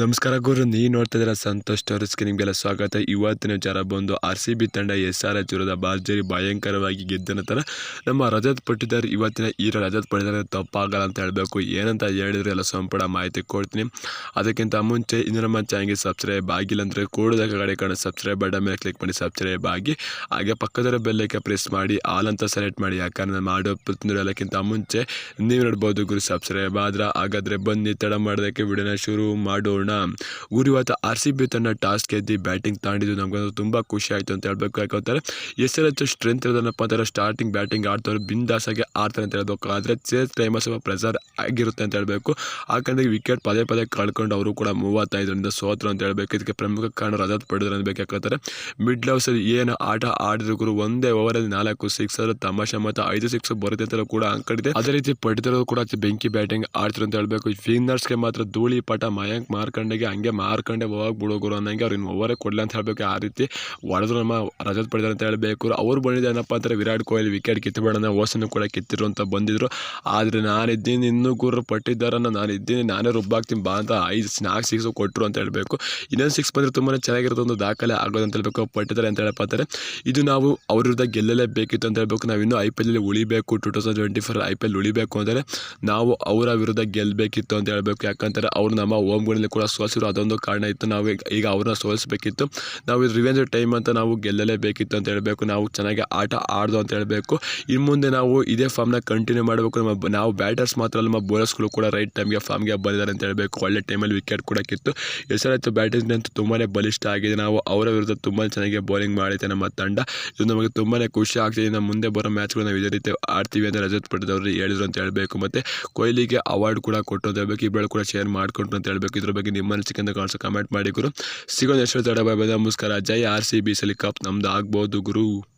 ನಮಸ್ಕಾರ ಗುರು ನೀ ನೋಡ್ತಾ ಇದ್ದೀರಾ ಸಂತೋಷ್ ಟೋರಿಸ್ಗೆ ನಿಮಗೆಲ್ಲ ಸ್ವಾಗತ. ಇವತ್ತಿನ ವಿಚಾರ ಬಂದು ಆರ್ ಸಿ ಬಿ ತಂಡ ಎಸ್ ಆರ್ ಎಚ್ ವಿರುದ್ಧ ಭರ್ಜರಿ ಭಯಂಕರವಾಗಿ ಗೆದ್ದ ನಂತರ ನಮ್ಮ ರಜತ್ ಪಟ್ಟಿದ್ದಾರೆ ಇವತ್ತಿನ ಈ ರಜತ್ ಪಟ್ಟಿದ್ದಾರೆ ತಪ್ಪಾಗಲ್ಲ ಅಂತ ಹೇಳಬೇಕು. ಏನಂತ ಹೇಳಿದ್ರೆ ಎಲ್ಲ ಸಂಪೂರ್ಣ ಮಾಹಿತಿ ಕೊಡ್ತೀನಿ. ಅದಕ್ಕಿಂತ ಮುಂಚೆ ಇನ್ನು ನಮ್ಮ ಚಾನಲ್ಗೆ ಸಬ್ಸ್ಕ್ರೈಬ್ ಆಗಿಲ್ಲ ಅಂದರೆ ಕೂಡದ ಕಡೆ ಕಾಣೋ ಸಬ್ಸ್ಕ್ರೈಬ್ ಬಟನ್ ಮೇಲೆ ಕ್ಲಿಕ್ ಮಾಡಿ ಸಬ್ಸ್ಕ್ರೈಬ್ ಆಗಿ, ಹಾಗೆ ಪಕ್ಕದರ ಬೆಲ್ಲಕ್ಕೆ ಪ್ರೆಸ್ ಮಾಡಿ, ಆಲ್ ಅಂತ ಸೆಲೆಕ್ಟ್ ಮಾಡಿ. ಯಾಕಂದ್ರೆ ನಾನು ಮಾಡೋ ಎಲ್ಲಕ್ಕಿಂತ ಮುಂಚೆ ನೀವು ನೋಡ್ಬೋದು ಗುರು, ಸಬ್ಸ್ಕ್ರೈಬ್ ಆದ್ರೆ ಹಾಗಾದರೆ ಬನ್ನಿ, ತಡ ಮಾಡೋದಕ್ಕೆ ವಿಡಿಯೋನ ಶುರು ಮಾಡೋಣ. ಊರು ಇವತ್ತು ಆರ್ ಸಿ ಬಿ ತನ್ನ ಟಾಸ್ ಗೆದ್ದು ಬ್ಯಾಟಿಂಗ್ ತಾಂಡಿದ್ದು ನಮ್ಗೆ ತುಂಬ ಖುಷಿ ಆಯಿತು ಅಂತ ಹೇಳ್ಬೇಕು. ಯಾಕಂತಾರೆ ಎಸ್ಎಲ್ ಎಚ್ ಸ್ಟ್ರೆಂತ್ ಇರೋದನ್ನಪ್ಪ ಅಂತಾರೆ ಸ್ಟಾರ್ಟಿಂಗ್ ಬ್ಯಾಟಿಂಗ್ ಆಡ್ತಾರೆ ಬಿಂದಾಸಾಗಿ ಆಡ್ತಾರೆ ಅಂತ ಹೇಳ್ಬೇಕು. ಆದರೆ ಚೇಸ್ ಟೈಮ್ ಸ್ವಲ್ಪ ಪ್ರೆಸರ್ ಆಗಿರುತ್ತೆ ಅಂತ ಹೇಳಬೇಕು. ಯಾಕಂದ್ರೆ ವಿಕೆಟ್ ಪದೇ ಪದೇ ಕಳ್ಕೊಂಡು ಅವರು ಕೂಡ ಮೂವತ್ತೈದರಿಂದ ಸೋತರು ಅಂತ ಹೇಳ್ಬೇಕು. ಇದಕ್ಕೆ ಪ್ರಮುಖ ಕಾರಣ ರಜತ್ ಪಡೆದ್ರು ಅನ್ಬೇಕು ಯಾಕಂತಾರೆ ಮಿಡ್ ಲವ್ಸಲ್ಲಿ ಏನು ಆಟ ಆಡಿದ್ರು ಗುರು ಒಂದೇ ಓವರಲ್ಲಿ ನಾಲ್ಕು ಸಿಕ್ಸರ್ ತಮಾಷೆ ಮತ್ತು ಐದು ಸಿಕ್ಸ್ ಬರುತ್ತೆ ಅಂತ ಕೂಡ ಅಂಕಡಿದೆ ಅದೇ ರೀತಿ ಪಡೆದಿರೋದು ಕೂಡ ಬೆಂಕಿ ಬ್ಯಾಟಿಂಗ್ ಆಡ್ತಾರೆ ಅಂತ ಹೇಳ್ಬೇಕು. ವಿನ್ನರ್ಸ್ಗೆ ಮಾತ್ರ ಧೂಳಿ ಪಟ ಮಯಾಂಕ್ ಮಾರ್ಕಂಡೆಗೆ, ಹಂಗೆ ಮಾರ್ಕೊಂಡೆ ಹೋಗಿ ಗುರು ಅನ್ನಂಗೆ ಅವ್ರು ಇನ್ನು ಓವರೇ ಕೊಡಲಿ ಅಂತ ಹೇಳ್ಬೇಕು. ಆ ರೀತಿ ಹೊಡೆದ್ರು ನಮ್ಮ ರಜತ್ ಪಡೆದಾರೆ ಅಂತ ಹೇಳಬೇಕು. ಅವ್ರು ಬಂದಿದ್ದು ಏನಪ್ಪ ಅಂದರೆ ವಿರಾಟ್ ಕೊಹ್ಲಿ ವಿಕೆಟ್ ಕಿತ್ತಬೇಡ ಓಸನ್ನು ಕೂಡ ಕಿತ್ತಿರು ಅಂತ ಬಂದಿದ್ರು. ಆದರೆ ನಾನಿದ್ದೀನಿ, ಇನ್ನೂ ಗುರು ಪಟ್ಟಿದ್ದಾರನ್ನು ನಾನು ಇದ್ದೀನಿ ನಾನೇ ರುಬ್ಬಾಕ್ತೀನಿ, ಬಾ ಅಂತ ಐದು ನಾಲ್ಕು ಸಿಕ್ಸ್ ಕೊಟ್ಟರು ಅಂತ ಹೇಳಬೇಕು. ಇನ್ನೊಂದು ಸಿಕ್ಸ್ ಬಂದರೆ ತುಂಬಾ ಚೆನ್ನಾಗಿರೋದು ಒಂದು ದಾಖಲೆ ಆಗೋದು ಅಂತ ಹೇಳ್ಬೇಕು. ಪಟ್ಟಿದ್ದಾರೆ ಅಂತ ಹೇಳಪ್ಪ ಅಂತಾರೆ ಇದು ನಾವು ಅವ್ರ ವಿರುದ್ಧ ಗೆಲ್ಲಲೇಬೇಕಿತ್ತು ಅಂತ ಹೇಳ್ಬೇಕು. ನಾವು ಇನ್ನೂ ಐ ಪಿ ಎಲ್ ಉಳಿಬೇಕು two thousand twenty four I P L ಉಳಿಬೇಕು ಅಂದರೆ ನಾವು ಅವರ ವಿರುದ್ಧ ಗೆಲ್ಲಬೇಕಿತ್ತು ಅಂತ ಹೇಳಬೇಕು. ಯಾಕಂತಾರೆ ಅವ್ರು ನಮ್ಮ ಹೋಮ್ಗಳಲ್ಲಿ ಕೂಡ ಸೋಸಿರೋ ಅದೊಂದು ಕಾರಣ ಇತ್ತು. ನಾವು ಈಗ- ಅವ್ರನ್ನ ಸೋಲಿಸಬೇಕಿತ್ತು. ನಾವು ಇದು ರಿವೆಂಜ್ ಟೈಮ್ ಅಂತ ನಾವು ಗೆಲ್ಲಲೇಬೇಕಿತ್ತು ಅಂತ ಹೇಳಬೇಕು. ನಾವು ಚೆನ್ನಾಗಿ ಆಟ ಆಡ್ದು ಅಂತ ಹೇಳಬೇಕು. ಇನ್ನು ಮುಂದೆ ನಾವು ಇದೇ ಫಾರ್ಮ್ನ ಕಂಟಿನ್ಯೂ ಮಾಡಬೇಕು. ನಮ್ಮ ನಾವು ಬ್ಯಾಟರ್ಸ್ ಮಾತ್ರ ನಮ್ಮ ಬೌಲರ್ಸ್ಗಳು ಕೂಡ ರೈಟ್ ಟೈಮ್ಗೆ ಫಾರ್ಮ್ಗೆ ಬಂದಿದ್ದಾರೆ ಅಂತ ಹೇಳಬೇಕು. ಒಳ್ಳೆ ಟೈಮಲ್ಲಿ ವಿಕೆಟ್ ಕೂಡ ಕಿತ್ತು. ಹೆಸರಾಯ್ತು ಬ್ಯಾಟಿಂಗ್ ಅಂತ ತುಂಬಾ ಬಲಿಷ್ಠ ಆಗಿದೆ. ನಾವು ಅವರ ವಿರುದ್ಧ ತುಂಬ ಚೆನ್ನಾಗಿ ಬೌಲಿಂಗ್ ಮಾಡಿದೆ ನಮ್ಮ ತಂಡ. ಇದು ನಮಗೆ ತುಂಬಾ ಖುಷಿ ಆಗ್ತಿದೆ. ನಮ್ಮ ಮುಂದೆ ಬರೋ ಮ್ಯಾಚ್ಗಳು ನಾವು ಇದೇ ರೀತಿ ಆಡ್ತೀವಿ ಅಂತ ರಜತ್ ಪಡೆದವರು ಹೇಳಿದ್ರು ಅಂತ ಹೇಳಬೇಕು. ಮತ್ತು ಕೊಹ್ಲಿಗೆ ಅವಾರ್ಡ್ ಕೂಡ ಕೊಟ್ಟು ಅಂತ ಹೇಳ್ಬೇಕು. ಇಬ್ಬರು ಕೂಡ ಶೇರ್ ಮಾಡಿಕೊಟ್ರು ಅಂತ ಹೇಳಬೇಕು. ಇದ್ರ ಬಗ್ಗೆ ನಿಮ್ಮ ಅನಿಸಿಕೆ ಕಾಣಿಸೋ ಕಮೆಂಟ್ ಮಾಡಿ ಗುರು. ಸಿಗೋದು ಎಷ್ಟು ತಡ ಬಾಯ್ ನಮಸ್ಕಾರ ಜೈ ಆರ್ ಸಿ ಬಿ ಸಲಿ ಕಪ್. ನಮ್ದು ಆಗ್ಬೋದು ಗುರು.